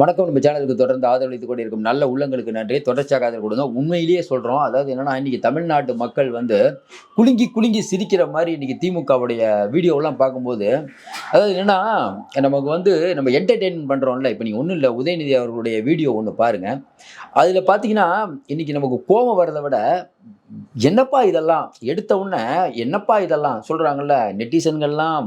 வணக்கம். நம்ம சேனலுக்கு தொடர்ந்து ஆதரவளித்து கொண்டிருக்கும் நல்ல உள்ளங்களுக்கு நன்றி. தொடர்ச்சியாக ஆதரவு கொடுங்க உண்மையிலேயே சொல்கிறோம் அதாவது என்னன்னா இன்றைக்கி தமிழ்நாட்டு மக்கள் வந்து குலுங்கி குலுங்கி சிரிக்கிற மாதிரி இன்றைக்கி திமுகவுடைய வீடியோலாம் பார்க்கும்போது அதாவது என்னன்னா நமக்கு வந்து நம்ம என்டர்டெயின்மெண்ட் பண்ணுறோம்ல இப்போ நீங்கள் ஒன்றும் இல்லை. உதயநிதி அவர்களுடைய வீடியோ ஒன்று பாருங்கள் அதில் பார்த்தீங்கன்னா இன்றைக்கி நமக்கு கோபம் வரதை விட என்னப்பா இதெல்லாம்? எடுத்த உடனே என்னப்பா இதெல்லாம்? சொல்கிறாங்கல்ல நெட்டிசன்கள்லாம்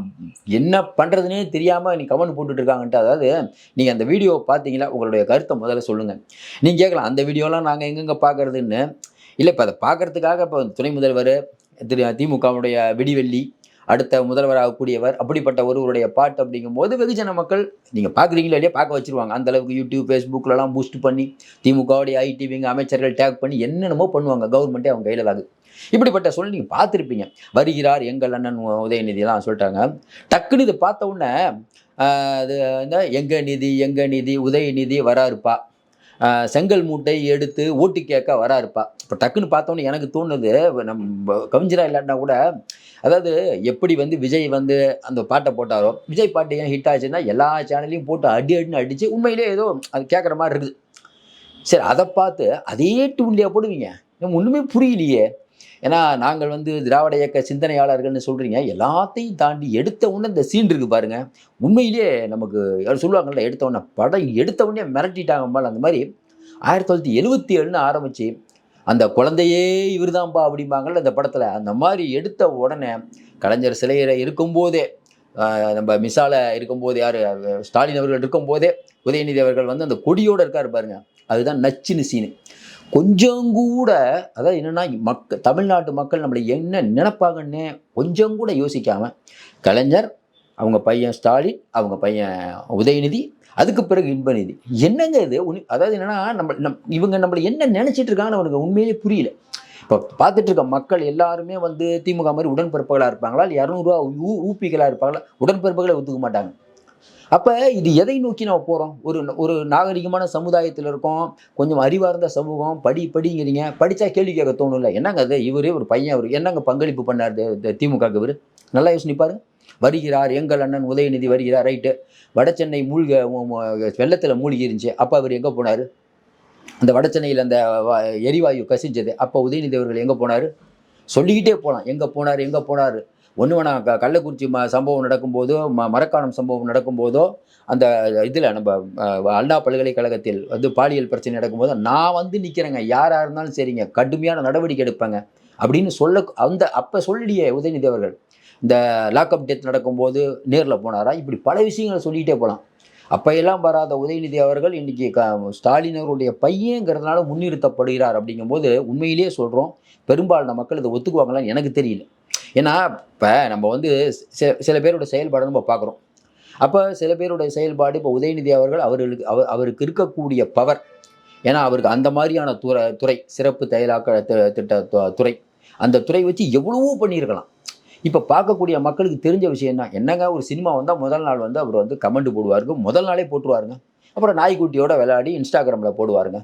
என்ன பண்ணுறதுனே தெரியாமல் நீ கமெண்ட் போட்டுட்டு இருக்காங்கன்ட்டு. அதாவது நீங்கள் அந்த வீடியோ பார்த்தீங்களா? உங்களுடைய கருத்தை முதல்ல சொல்லுங்கள் நீங்கள் கேட்கலாம் அந்த வீடியோலாம் நாங்கள் எங்கெங்கே பார்க்குறதுன்னு? இல்லை இப்போ அதை பார்க்கறதுக்காக இப்போ துணை முதல்வர் திரு திமுகவுடைய விடிவெள்ளி அடுத்த முதல்வராகக்கூடியவர் அப்படிப்பட்ட ஒருவருடைய பாட்டு அப்படிங்கும்போது வெகுஜன மக்கள் நீங்கள் பார்க்குறீங்களா இல்லையா? பார்க்க வச்சுருவாங்க. அந்த அளவுக்கு யூடியூப் ஃபேஸ்புக்லலாம் பூஸ்ட் பண்ணி திமுகவுடைய ஐடிவிங்க அமைச்சர்கள் டேக் பண்ணி என்னென்னமோ பண்ணுவாங்க. கவர்மெண்ட்டே அவங்க கையில் தாது இப்படிப்பட்ட சொல்லி நீங்கள் பார்த்துருப்பீங்க. வருகிறார் எங்கள் அண்ணன் உதயநிதி உதயநிதிலாம் சொல்லிட்டாங்க. டக்குன்னு இதை பார்த்த உடனே அது வந்து இந்த எங்க நிதி எங்க நிதி உதயநிதி வராருப்பா. செங்கல் மூட்டை எடுத்து ஓட்டு கேட்க வராருப்பா. இப்போ டக்குன்னு பார்த்தோன்னே எனக்கு தோணுது நம்ம கவிஞரா இல்லாட்டினா கூட அதாவது எப்படி வந்து விஜய் வந்து அந்த பாட்டை போட்டாரோ விஜய் பாட்டு ஏன் ஹிட் ஆச்சுன்னா எல்லா சேனல்லையும் போட்டு அடி அடின்னு அடித்து உண்மையிலே ஏதோ அது கேட்குற மாதிரி இருக்குது. சரி அதை பார்த்து அதே டூன்லேயே போடுவீங்க? ஒன்றுமே புரியலையே. ஏன்னா நாங்கள் வந்து திராவிட இயக்க சிந்தனையாளர்கள்னு சொல்கிறீங்க எல்லாத்தையும் தாண்டி எடுத்த உடனே இந்த சீன் இருக்குது பாருங்கள் உண்மையிலேயே நமக்கு யாரும் சொல்லுவாங்கல்ல எடுத்த உடனே படம் எடுத்த உடனே மிரட்டிட்டாங்க அந்த மாதிரி. ஆயிரத்தி தொள்ளாயிரத்தி எழுபத்தி ஏழுன்னு ஆரம்பித்து அந்த குழந்தையே இவர்தான்பா அப்படிம்பாங்கல்ல அந்த படத்தில். அந்த மாதிரி எடுத்த உடனே கலைஞர் சிலையில் இருக்கும்போதே நம்ம மிசால இருக்கும்போது யார் ஸ்டாலின் அவர்கள் இருக்கும்போதே உதயநிதி அவர்கள் வந்து அந்த கொடியோடு இருக்கார் பாருங்க. அதுதான் நச்சுன்னு சீனு கொஞ்சம் கூட அதாவது என்னென்னா மக்க தமிழ்நாட்டு மக்கள் நம்மளை என்ன நினைப்பாங்கன்னு கொஞ்சம் கூட யோசிக்காமல் கலைஞர் அவங்க பையன் ஸ்டாலின் அவங்க பையன் உதயநிதி அதுக்கு பிறகு இன்பநிதி. என்னங்க இது? அதாவது என்னென்னா நம்ம நம் இவங்க நம்மளை என்ன நினச்சிட்டு இருக்காங்கன்னு அவனுக்கு உண்மையிலே புரியல. இப்போ பார்த்துட்டு இருக்க மக்கள் எல்லாருமே வந்து திமுக மாதிரி உடன்பிறப்புகளாக இருப்பாங்களா? இல்லை இரநூறுவா ஊ ஊப்பிகளாக இருப்பாங்களா? உடன்பிறப்புகளை ஒத்துக்க மாட்டாங்க. அப்போ இது எதை நோக்கி நம்ம போகிறோம் ஒரு ஒரு நாகரிகமான சமுதாயத்தில் இருக்கோம். கொஞ்சம் அறிவார்ந்த சமூகம் படி படிங்கிறீங்க. படித்தா கேள்வி கேட்க தோணும்ல. என்னங்க அது? இவரே ஒரு பையன் அவர் என்னங்க பங்களிப்பு பண்ணார் தி- திமுகவுக்கு இவர்? நல்லா யோசிப்பார் வருகிறார் எங்கள் அண்ணன் உதயநிதி வருகிறார் ரைட்டு. வடச்சென்னை மூழ்க வெள்ளத்தில் மூழ்கி இருந்துச்சு அப்போ அவர் எங்கே போனார்? அந்த வடசென்னையில் அந்த வ- எரிவாயு கசிஞ்சது. அப்போ உதயநிதி அவர்கள் எங்கே போனார்? சொல்லிக்கிட்டே போகலாம் எங்கே போனார் எங்கே போனார்? ஒன்று வேணா க கள்ளக்குறிச்சி ம சம்பவம் நடக்கும்போதோ ம மரக்காணம் சம்பவம் நடக்கும்போதோ அந்த இதில் நம்ம அண்ணா பல்கலைக்கழகத்தில் வந்து பாலியல் பிரச்சனை நடக்கும்போது நான் வந்து நிற்கிறேங்க யாராக இருந்தாலும் சரிங்க. கடுமையான நடவடிக்கை எடுப்பேங்க. அப்படின்னு சொல்ல அந்த அப்போ சொல்லியே உதயநிதி அவர்கள். இந்த லாக்அப் டெத் நடக்கும்போது நேரில் போனாரா? இப்படி பல விஷயங்களை சொல்லிகிட்டே போகலாம் அப்பையெல்லாம் வராத உதயநிதி அவர்கள் இன்றைக்கி க ஸ்டாலின் அவருடைய பையங்கிறதுனால முன்னிறுத்தப்படுகிறார் அப்படிங்கும்போது உண்மையிலேயே சொல்கிறோம் பெரும்பாலான மக்கள் இதை ஒத்துக்குவாங்களான்னு எனக்கு தெரியல. ஏன்னா இப்போ நம்ம வந்து சில சில பேரோட செயல்பாடு நம்ம பார்க்குறோம். அப்போ சில பேருடைய செயல்பாடு இப்போ உதயநிதி அவர்கள் அவர்களுக்கு அவர் அவருக்கு இருக்கக்கூடிய பவர் ஏன்னா அவருக்கு அந்த மாதிரியான துறை துறை சிறப்பு செயலாக்க திட்ட துறை. அந்த துறை வச்சு எவ்வளவோ பண்ணியிருக்கலாம். இப்போ பார்க்கக்கூடிய மக்களுக்கு தெரிஞ்ச விஷயம் என்ன? என்னங்க ஒரு சினிமா வந்தால் முதல் நாள் வந்து அவர் வந்து கமெண்ட் போடுவாருங்க முதல் நாளே போட்டுருவாருங்க. அப்புறம் நாய்க்குட்டியோட விளையாடி இன்ஸ்டாகிராமில் போடுவாருங்க.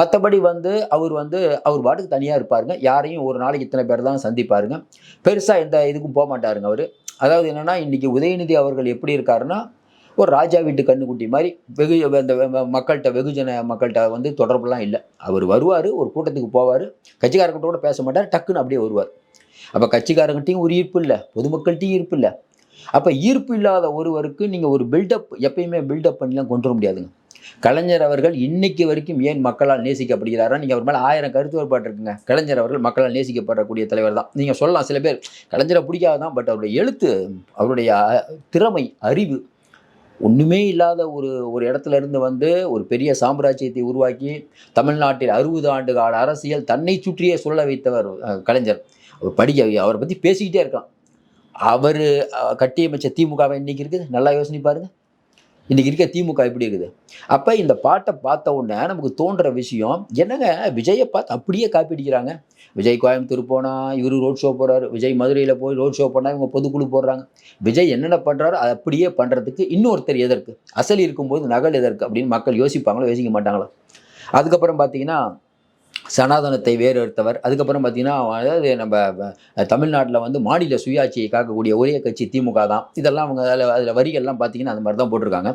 மற்றபடி வந்து அவர் வந்து அவர் பாட்டுக்கு தனியாக இருப்பாருங்க. யாரையும் ஒரு நாளைக்கு இத்தனை பேர் தான் சந்திப்பாருங்க. பெருசாக எந்த இதுக்கும் போக மாட்டாருங்க அவர். அதாவது என்னென்னா இன்றைக்கி உதயநிதி அவர்கள் எப்படி இருக்காருன்னா ஒரு ராஜா வீட்டு கண்ணுக்குட்டி மாதிரி வெகு அந்த மக்கள்கிட்ட வெகுஜன மக்கள்கிட்ட வந்து தொடர்புலாம் இல்லை. அவர் வருவார் ஒரு கூட்டத்துக்கு போவார். கட்சிக்காரங்கிட்ட கூட பேச மாட்டார் டக்குன்னு அப்படியே வருவார். அப்போ கட்சிக்காரங்கிட்டையும் ஒரு ஈர்ப்பு இல்லை பொதுமக்கள்கிட்டையும் ஈர்ப்பு இல்லை. அப்போ ஈர்ப்பு இல்லாத ஒருவருக்கு நீங்கள் ஒரு பில்டப் எப்பயுமே பில்டப் பண்ணிலாம் கொண்டு வர முடியாதுங்க. கலைஞர் அவர்கள் இன்னைக்கு வரைக்கும் ஏன் மக்களால் நேசிக்கப்படுகிறாரா? நீங்கள் அவர் மேலே ஆயிரம் கருத்து வேறுபாடு இருக்குங்க. கலைஞர் அவர்கள் மக்களால் நேசிக்கப்படக்கூடிய தலைவர் தான். நீங்கள் சொல்லலாம் சில பேர் கலைஞரை பிடிக்காதான் பட் அவருடைய எழுத்து அவருடைய திறமை அறிவு ஒன்றுமே இல்லாத ஒரு ஒரு இடத்துல இருந்து வந்து ஒரு பெரிய சாம்ராஜ்யத்தை உருவாக்கி தமிழ்நாட்டில் அறுபது ஆண்டு கால அரசியல் தன்னை சுற்றியே சொல்ல வைத்தவர் கலைஞர். அவர் படிக்க அவரை பற்றி பேசிக்கிட்டே இருக்கலாம். அவர் கட்டியமைச்ச திமுகவை இன்னைக்கு இருக்குது. நல்லா யோசனை பாருங்க. இன்னைக்கு இருக்க திமுக எப்படி இருக்குது? அப்போ இந்த பாட்டை பார்த்த உடனே நமக்கு தோன்ற விஷயம் என்னங்க விஜயை பார்த்து அப்படியே காப்பி அடிக்கிறாங்க. விஜய் கோயம்புத்தூர் போனால் இவர் ரோட் ஷோ போகிறாரு விஜய் மதுரையில் போய் ரோட் ஷோ பண்ணால் இவங்க பொதுக்குழு போடுறாங்க. விஜய் என்னென்ன பண்ணுறாரோ அதை அப்படியே பண்ணுறதுக்கு இன்னொருத்தர் எதற்கு? அசல் இருக்கும்போது நகல் எதற்கு? அப்படின்னு மக்கள் யோசிப்பாங்களோ யோசிக்க மாட்டாங்களோ? அதுக்கப்புறம் பார்த்தீங்கன்னா சனாதனத்தை வேறறுத்தவர். அதுக்கப்புறம் பார்த்திங்கன்னா அதாவது நம்ம தமிழ்நாட்டில் வந்து மாநில சுயாட்சியை காக்கக்கூடிய ஒரே கட்சி திமுக தான். இதெல்லாம் அவங்க அதில் அதில் வரிகள்லாம் பார்த்திங்கன்னா அந்த மாதிரி தான் போட்டிருக்காங்க.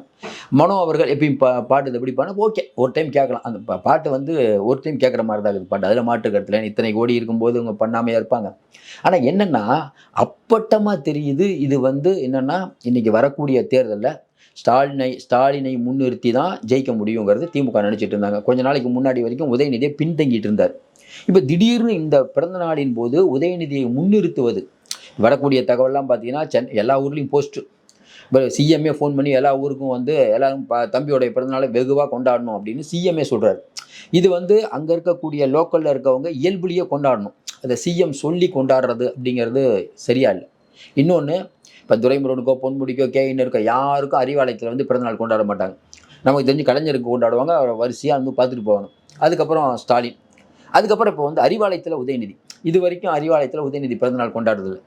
மனோ அவர்கள் எப்பயும் பா பாட்டு எப்படி பண்ண ஓகே ஒரு டைம் கேட்கலாம். அந்த பாட்டு வந்து ஒரு டைம் கேட்குற மாதிரி தான் இருக்குது பாட்டு. அதில் மாற்று கருத்தில் இத்தனை கோடி இருக்கும்போது அவங்க பண்ணாமையாக இருப்பாங்க. ஆனால் என்னென்னா அப்பட்டமாக தெரியுது இது வந்து என்னென்னா இன்றைக்கி வரக்கூடிய தேர்தலில் ஸ்டாலினை ஸ்டாலினை முன்னிறுத்தி தான் ஜெயிக்க முடியுங்கிறது திமுக நினச்சிட்டு இருந்தாங்க. கொஞ்ச நாளைக்கு முன்னாடி வரைக்கும் உதயநிதியை பின்தங்கிட்டு இருந்தார். இப்போ திடீர்னு இந்த பிறந்த நாளின் போது உதயநிதியை முன்னிறுத்துவது வரக்கூடிய தகவல்லாம் பார்த்தீங்கன்னா சென் எல்லா ஊர்லேயும் போஸ்ட்டு இப்போ சிஎம்ஏ ஃபோன் பண்ணி எல்லா ஊருக்கும் வந்து எல்லாரும் ப தம்பியோடைய பிறந்தநாளை வெகுவாக கொண்டாடணும் அப்படின்னு சிஎம்ஏ சொல்கிறாரு இது வந்து அங்கே இருக்கக்கூடிய லோக்கலில் இருக்கவங்க இயல்புலேயே கொண்டாடணும். அதை சிஎம் சொல்லி கொண்டாடுறது அப்படிங்கிறது சரியா இல்லை. இன்னொன்று இப்போ துரைமுருகனுக்கோ பொன்முடிக்கோ கேயினருக்கோ யாருக்கும் அறிவாலயத்தில் வந்து பிறந்தநாள் கொண்டாட மாட்டாங்க நமக்கு தெரிஞ்சு கலைஞருக்கு கொண்டாடுவாங்க. அவரை வரிசையாக வந்து பார்த்துட்டு போவாங்க அதுக்கப்புறம் ஸ்டாலின். அதுக்கப்புறம் இப்போ வந்து அறிவாலயத்தில் உதயநிதி. இது வரைக்கும் அறிவாலயத்தில் உதயநிதி பிறந்தநாள் கொண்டாடுறது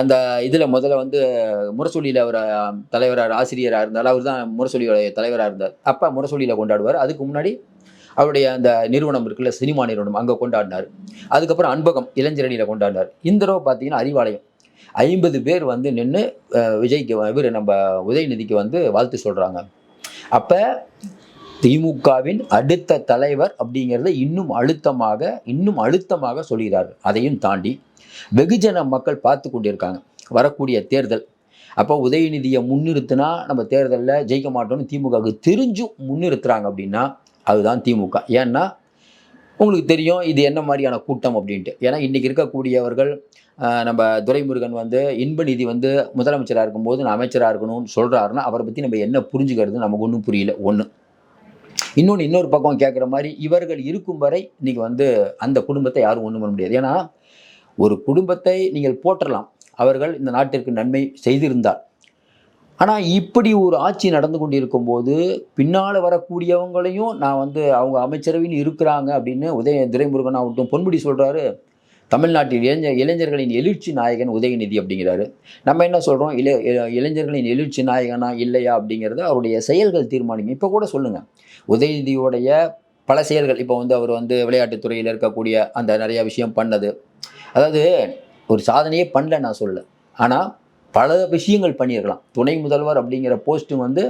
அந்த இதில் முதல்ல வந்து முரசொலியில் அவர் தலைவராக ஆசிரியராக இருந்தார். அவர் தான் முரசொலியோடைய தலைவராக இருந்தார். அப்போ முரசொலியில் கொண்டாடுவார். அதுக்கு முன்னாடி அவருடைய அந்த நிறுவனம் இருக்குல்ல சினிமா நிறுவனம் அங்கே கொண்டாடினார். அதுக்கப்புறம் அன்பகம் இளைஞரணியில் கொண்டாடினார். இந்த தடவை பார்த்தீங்கன்னா அறிவாலயம். ஐம்பது பேர் வந்து நின்று விஜய்க்கு இவர் நம்ம உதயநிதிக்கு வந்து வாழ்த்து சொல்கிறாங்க அப்போ திமுகவின் அடுத்த தலைவர் அப்படிங்கிறத இன்னும் அழுத்தமாக இன்னும் அழுத்தமாக சொல்கிறார்கள் அதையும் தாண்டி வெகுஜன மக்கள் பார்த்து கொண்டிருக்காங்க. வரக்கூடிய தேர்தல். அப்போ உதயநிதியை முன்னிறுத்தினா நம்ம தேர்தலில் ஜெயிக்க மாட்டோம்னு திமுகவுக்கு தெரிஞ்சும் முன்னிறுத்துறாங்க அப்படின்னா அதுதான் திமுக. ஏன்னா உங்களுக்கு தெரியும் இது என்ன மாதிரியான கூட்டம் அப்படின்ட்டு. ஏன்னா இன்றைக்கி இருக்கக்கூடியவர்கள் நம்ம துரைமுருகன் வந்து இன்ப நிதி வந்து முதலமைச்சராக இருக்கும்போது நான் அமைச்சராக இருக்கணும்னு சொல்கிறாருன்னா அவரை பற்றி நம்ம என்ன புரிஞ்சுக்கிறது நமக்கு ஒன்றும் புரியல. ஒன்று இன்னொன்று இன்னொரு பக்கம் கேட்குற மாதிரி இவர்கள் இருக்கும் வரை இன்றைக்கி வந்து அந்த குடும்பத்தை யாரும் ஒன்றும் பண்ண முடியாது. ஏன்னா ஒரு குடும்பத்தை நீங்கள் போற்றலாம். அவர்கள் இந்த நாட்டிற்கு நன்மை செய்திருந்தால். ஆனால் இப்படி ஒரு ஆட்சி நடந்து கொண்டிருக்கும் போது பின்னால் வரக்கூடியவங்களையும் நான் வந்து அவங்க அமைச்சரவையில் இருக்கிறாங்க அப்படின்னு உதய துரைமுருகன் ஆகட்டும் பொன்முடி சொல்கிறாரு தமிழ்நாட்டில் இளைஞர் இளைஞர்களின் எழுச்சி நாயகன் உதயநிதி அப்படிங்கிறாரு. நம்ம என்ன சொல்கிறோம் இளை இளைஞர்களின் எழுச்சி நாயகனா இல்லையா அப்படிங்கிறத அவருடைய செயல்கள் தீர்மானிக்கும். இப்போ கூட சொல்லுங்கள் உதயநிதியோடைய பல செயல்கள் இப்போ வந்து அவர் வந்து விளையாட்டுத்துறையில் இருக்கக்கூடிய அந்த நிறையா விஷயம் பண்ணது. அதாவது ஒரு சாதனையே பண்ணல நான் சொல்ல. ஆனால் பல விஷயங்கள் பண்ணியிருக்கலாம். துணை முதல்வர் அப்படிங்கிற போஸ்ட்டு வந்து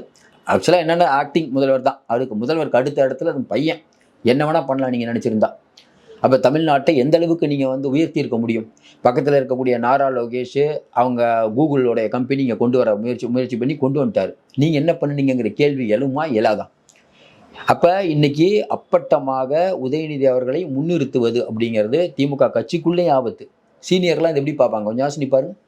ஆக்சுவலாக என்னென்ன ஆக்டிங் முதல்வர் தான். அதுக்கு முதல்வருக்கு அடுத்த இடத்துல அது பையன் என்ன வேணால் பண்ணலாம் நீங்கள் நினச்சிருந்தா. அப்போ தமிழ்நாட்டை எந்த அளவுக்கு நீங்கள் வந்து உயர்த்தியிருக்க முடியும்? பக்கத்தில் இருக்கக்கூடிய நாரா லோகேஷ் அவங்க கூகுளோடைய கம்பெனி இங்கே கொண்டு வர முயற்சி முயற்சி பண்ணி கொண்டு வந்துட்டார். நீங்கள் என்ன பண்ணுனீங்கங்கிற கேள்வி எழுமா எழாதா? அப்போ இன்றைக்கி அப்பட்டமாக உதயநிதி அவர்களை முன்னிறுத்துவது அப்படிங்கிறது திமுக கட்சிக்குள்ளேயும் ஆபத்து சீனியர்லாம் இது எப்படி பார்ப்பாங்க? கொஞ்சம் யோசனை பாருங்கள்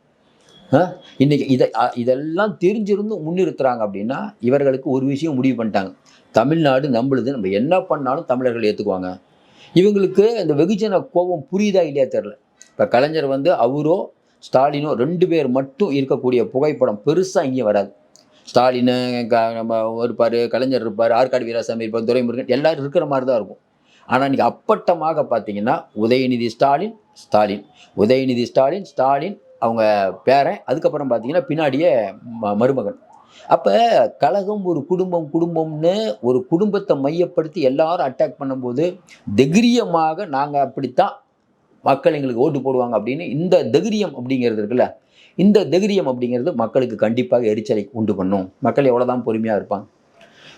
இன்றைக்கி இன்னைக்கு இதை இதெல்லாம் தெரிஞ்சிருந்தும் முன்னிறுத்துறாங்க அப்படின்னா இவர்களுக்கு ஒரு விஷயம் முடிவு பண்ணிட்டாங்க. தமிழ்நாடு நம்மளுது நம்ம என்ன பண்ணாலும் தமிழர்கள் ஏற்றுக்குவாங்க இவங்களுக்கு இந்த வெகுஜன கோபம் புரியுதா இல்லையா தெரில இப்போ கலைஞர் வந்து அவரோ ஸ்டாலினோ ரெண்டு பேர் மட்டும் இருக்கக்கூடிய புகைப்படம் பெருசாக இங்கே வராது. ஸ்டாலின் க நம்ம இருப்பார் கலைஞர் இருப்பார் ஆற்காடு வீராசாமி இருப்பார் துரைமுருகன் எல்லாரும் இருக்கிற மாதிரி தான் இருக்கும். ஆனால் இன்றைக்கி அப்பட்டமாக பார்த்தீங்கன்னா உதயநிதி ஸ்டாலின் ஸ்டாலின். உதயநிதி ஸ்டாலின் ஸ்டாலின் அவங்க பேரன் அதுக்கப்புறம் பார்த்தீங்கன்னா பின்னாடியே ம- மருமகன். அப்போ கழகம் ஒரு குடும்பம் குடும்பம்னு ஒரு குடும்பத்தை மையப்படுத்தி எல்லாரும் அட்டாக் பண்ணும்போது தைரியமாக நாங்கள் அப்படித்தான் மக்கள் எங்களுக்கு ஓட்டு போடுவாங்க அப்படின்னு இந்த தைரியம் அப்படிங்கிறது இருக்குல்ல இந்த தைரியம் அப்படிங்கிறது மக்களுக்கு கண்டிப்பாக எரிச்சலை உண்டு பண்ணும். மக்கள் எவ்வளோதான் பொறுமையாக இருப்பாங்க.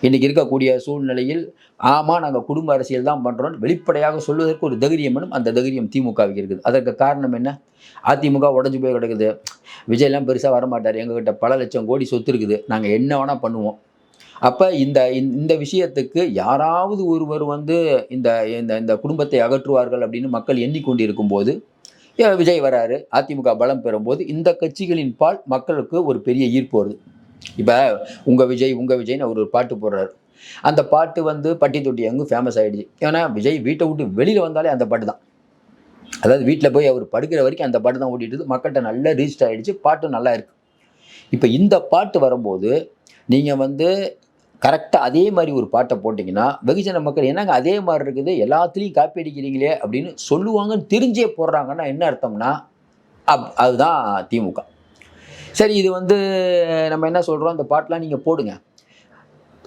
இன்றைக்கி இருக்கக்கூடிய சூழ்நிலையில் ஆமாம் நாங்கள் குடும்ப அரசியல் தான் பண்ணுறோம் வெளிப்படையாக சொல்வதற்கு ஒரு தைரியம் வேணும். அந்த தைரியம் திமுகவுக்கு இருக்குது. அதற்கு காரணம் என்ன? அதிமுக உடஞ்சு போய் கிடக்குது. விஜய்லாம் பெருசாக வரமாட்டார். எங்ககிட்ட பல லட்சம் கோடி சொத்து இருக்குது. நாங்கள் என்ன வேணால் பண்ணுவோம். அப்போ இந்த இந்த- இந்த விஷயத்துக்கு யாராவது ஒருவர் வந்து இந்த இந்த இந்த குடும்பத்தை அகற்றுவார்கள் அப்படின்னு மக்கள் எண்ணிக்கொண்டிருக்கும் போது விஜய் வராரு. அதிமுக பலம் பெறும்போது இந்த கட்சிகளின் பால் மக்களுக்கு ஒரு பெரிய ஈர்ப்பு வருது. இப்போ உங்கள் விஜய் உங்கள் விஜய்னு அவர் ஒரு பாட்டு போடுறாரு. அந்த பாட்டு வந்து பட்டி தொட்டி அங்கு ஃபேமஸ் ஆகிடுச்சு ஏன்னா விஜய் வீட்டை விட்டு வெளியில் வந்தாலே அந்த பாட்டு தான். அதாவது வீட்டில் போய் அவர் படுக்கிற வரைக்கும் அந்த பாட்டு தான் ஓடிட்டு மக்கள்கிட்ட நல்லா ரீச் ஆகிடுச்சு பாட்டும் நல்லா இருக்கு. இப்போ இந்த பாட்டு வரும்போது நீங்கள் வந்து கரெக்டாக அதே மாதிரி ஒரு பாட்டை போட்டிங்கன்னா வெகுஜன மக்கள் என்னங்க அதே மாதிரி இருக்குது? எல்லாத்துலேயும் காப்பி அடிக்கிறீங்களே அப்படின்னு சொல்லுவாங்கன்னு தெரிஞ்சே போடுறாங்கன்னா என்ன அர்த்தம்னா அப் அதுதான் திமுக. சரி இது வந்து நம்ம என்ன சொல்கிறோம் இந்த பாட்டெலாம் நீங்கள் போடுங்க.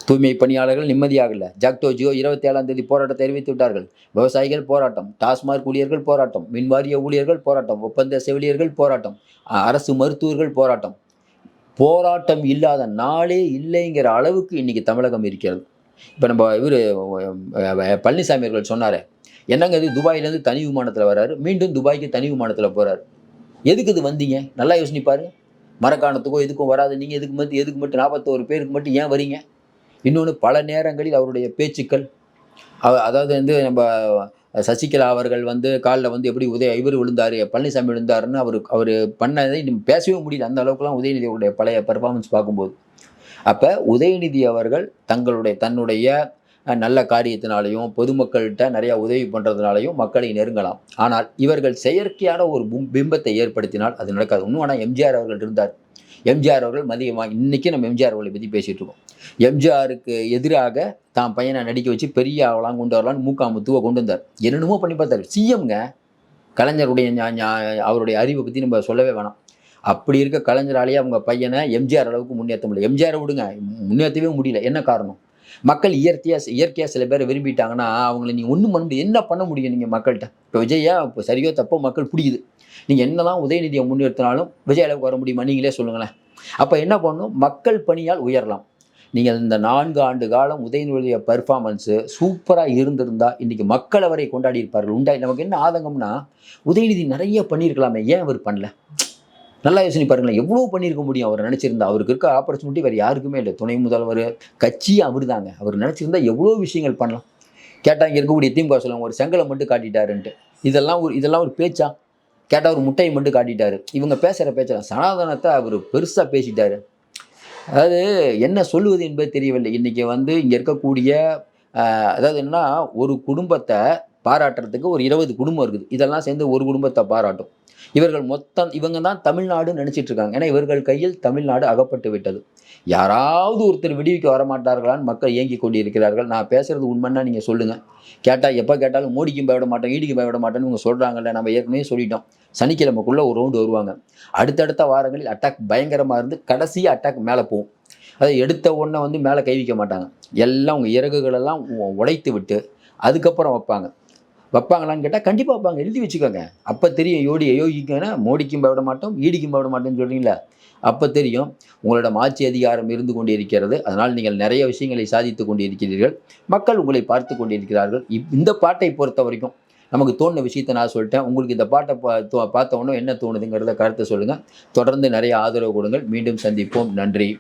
தூய்மை பணியாளர்கள் நிம்மதியாகல. ஜாக்டோ ஜியோ இருபத்தி ஏழாம் தேதி போராட்டத்தை அறிவித்து விட்டார்கள். விவசாயிகள் போராட்டம் டாஸ்மாக் ஊழியர்கள் போராட்டம் மின்வாரிய ஊழியர்கள் போராட்டம் ஒப்பந்த செவிலியர்கள் போராட்டம் அரசு மருத்துவர்கள் போராட்டம். போராட்டம் இல்லாத நாளே இல்லைங்கிற அளவுக்கு இன்னைக்கு தமிழகம் இருக்கிறது. இப்போ நம்ம இவர் பழனிசாமி அவர்கள் சொன்னார் என்னங்க இது? துபாயிலேருந்து தனி விமானத்தில் வராரு மீண்டும் துபாய்க்கு தனி விமானத்தில் போகிறாரு எதுக்கு இது வந்தீங்க? நல்லா யோசிப்பாரு. மரக்காணத்துக்கோ எதுக்கும் வராது. நீங்கள் எதுக்கு மட்டும் எதுக்கு மட்டும் நாற்பத்தோரு பேருக்கு மட்டும் ஏன் வரீங்க? இன்னொன்று பல நேரங்களில் அவருடைய பேச்சுக்கள் அவ- அதாவது வந்து நம்ம சசிகலா அவர்கள் வந்து காலில் வந்து எப்படி உதய இவர் விழுந்தார் பழனிசாமி விழுந்தாருன்னு அவர் அவர் பண்ணதை பேசவே முடியல. அந்த அளவுக்குலாம் உதயநிதி அவருடைய பழைய பெர்ஃபார்மன்ஸ் பார்க்கும்போது. அப்போ உதயநிதி அவர்கள் தங்களுடைய தன்னுடைய நல்ல காரியத்தினாலையும் பொதுமக்கள்கிட்ட நிறையா உதவி பண்ணுறதுனாலையும் மக்களை நெருங்கலாம். ஆனால் இவர்கள் செயற்கையான ஒரு பிம்பத்தை ஏற்படுத்தினால் அது நடக்காது. இன்னும் ஆனால் எம்ஜிஆர் அவர்கள் இருந்தார். எம்ஜிஆர் அவர்கள் மதியமாக இன்னைக்கு நம்ம எம்ஜிஆர் அவர்களை பற்றி பேசிகிட்டு இருக்கோம். எம்ஜிஆருக்கு எதிராக தான் பையனை நடிக்க வச்சு பெரிய ஆகலாம் கொண்டு வரலாம்னு மூக்காமுத்துவை கொண்டு வந்தார். என்னென்னமோ பண்ணி பார்த்தாரு. சிஎம்ங்க கலைஞருடைய அவருடைய அறிவை பற்றி நம்ம சொல்லவே வேணாம். அப்படி இருக்க கலைஞராலேயே அவங்க பையனை எம்ஜிஆர் அளவுக்கு முன்னேற்ற முடியல. எம்ஜிஆரை விடுங்க. முன்னேற்றவே முடியல. என்ன காரணம்? மக்கள் இயற்கையாக இயற்கையாக சில பேர் விரும்பிட்டாங்கன்னா அவங்கள நீங்கள் ஒன்றும் பண்ண முடியும் என்ன பண்ண முடியும் நீங்கள் மக்கள்கிட்ட? இப்போ விஜயா இப்போ சரியோ தப்போ மக்கள் பிடிக்குது நீங்கள் என்னதான் உதயநிதியை முன்னிறுத்தினாலும் விஜய் அளவுக்கு வர முடியுமா? நீங்களே சொல்லுங்களேன். அப்போ என்ன பண்ணணும்? மக்கள் பணியால் உயரலாம். நீங்கள் இந்த நான்கு ஆண்டு காலம் உதயநிதியுடைய பர்ஃபார்மன்ஸு சூப்பராக இருந்திருந்தால் இன்றைக்கி மக்கள் அவரை கொண்டாடி இருப்பார்கள். உண்டாய் நமக்கு என்ன ஆதங்கம்னா உதயநிதி நிறைய பண்ணியிருக்கலாமே. ஏன் அவர் பண்ணல? நல்லா யோசனை பாருங்களேன். எவ்வளோ பண்ணியிருக்க முடியும்? அவர் நினச்சிருந்தா. அவருக்கு இருக்க ஆப்பர்ச்சுனிட்டி வேறு யாருக்குமே இல்லை. துணை முதல்வர் கட்சி அவர் தாங்க அவர் நினச்சிருந்தா எவ்வளோ விஷயங்கள் பண்ணலாம். கேட்டால் இங்கே இருக்கக்கூடிய திமுக சொல்லுவாங்க ஒரு செங்கலை மட்டும் காட்டிட்டாருன்ட்டு. இதெல்லாம் ஒரு இதெல்லாம் ஒரு பேச்சா? கேட்டால் ஒரு முட்டையை மட்டும் காட்டிட்டாரு. இவங்க பேசுகிற பேச்சலாம் சனாதனத்தை அவர் பெருசாக பேசிட்டாரு. அதாவது என்ன சொல்லுவது என்பது தெரியவில்லை. இன்றைக்கி வந்து இங்கே இருக்கக்கூடிய அதாவது என்ன ஒரு குடும்பத்தை பாராட்டுறதுக்கு ஒரு இருபது குடும்பம் இருக்குது. இதெல்லாம் சேர்ந்து ஒரு குடும்பத்தை பாராட்டும். இவர்கள் மொத்தம் இவங்க தான் தமிழ்நாடுன்னு நினச்சிட்டு இருக்காங்க. ஏன்னா இவர்கள் கையில் தமிழ்நாடு அகப்பட்டு விட்டது. யாராவது ஒருத்தர் விடுவிக்க வரமாட்டார்களான்னு மக்கள் இயங்கி கொண்டிருக்கிறார்கள். நான் பேசுறது உண்மைன்னா நீங்கள் சொல்லுங்கள் கேட்டால் எப்போ கேட்டாலும் மோடிக்கும் பயவிட மாட்டோம் ஈடிக்கும் பயவிட மாட்டோம்னு இவங்க சொல்கிறாங்கல்ல நம்ம ஏற்கனவே சொல்லிட்டோம். சனிக்கிழமைக்குள்ளே ஒரு ரவுண்டு வருவாங்க. அடுத்தடுத்த வாரங்களில் அட்டாக் பயங்கரமாக இருந்து கடைசியாக அட்டாக் மேலே போகும். அதை எடுத்த உடனே வந்து மேலே கை வைக்க மாட்டாங்க. எல்லாம் உங்கள் இறகுகளெல்லாம் உ- உடைத்து விட்டு அதுக்கப்புறம் வைப்பாங்க. வைப்பாங்களான்னு கேட்டால் கண்டிப்பாக வைப்பாங்க. எழுதி வச்சுக்கோங்க. அப்போ தெரியும் யோடி யோகிக்கன்னா மோடிக்கும் பயப்பட மாட்டோம் ஈடிக்கும் பயப்பட மாட்டோம்னு சொல்கிறீங்களா அப்போ தெரியும் உங்களோட ஆட்சி அதிகாரம் இருந்து கொண்டு இருக்கிறது அதனால் நீங்கள் நிறைய விஷயங்களை சாதித்து கொண்டிருக்கிறீர்கள். மக்கள் உங்களை பார்த்து கொண்டிருக்கிறார்கள். இப்- இந்த பாட்டை பொறுத்த வரைக்கும் நமக்கு தோணுன விஷயத்தை நான் சொல்லிட்டேன். உங்களுக்கு இந்த பாட்டை பா- பார்த்த உடனே என்ன தோணுதுங்கிறத கருத்தை சொல்லுங்கள் தொடர்ந்து நிறைய ஆதரவு கொடுங்கள். மீண்டும் சந்திப்போம். நன்றி.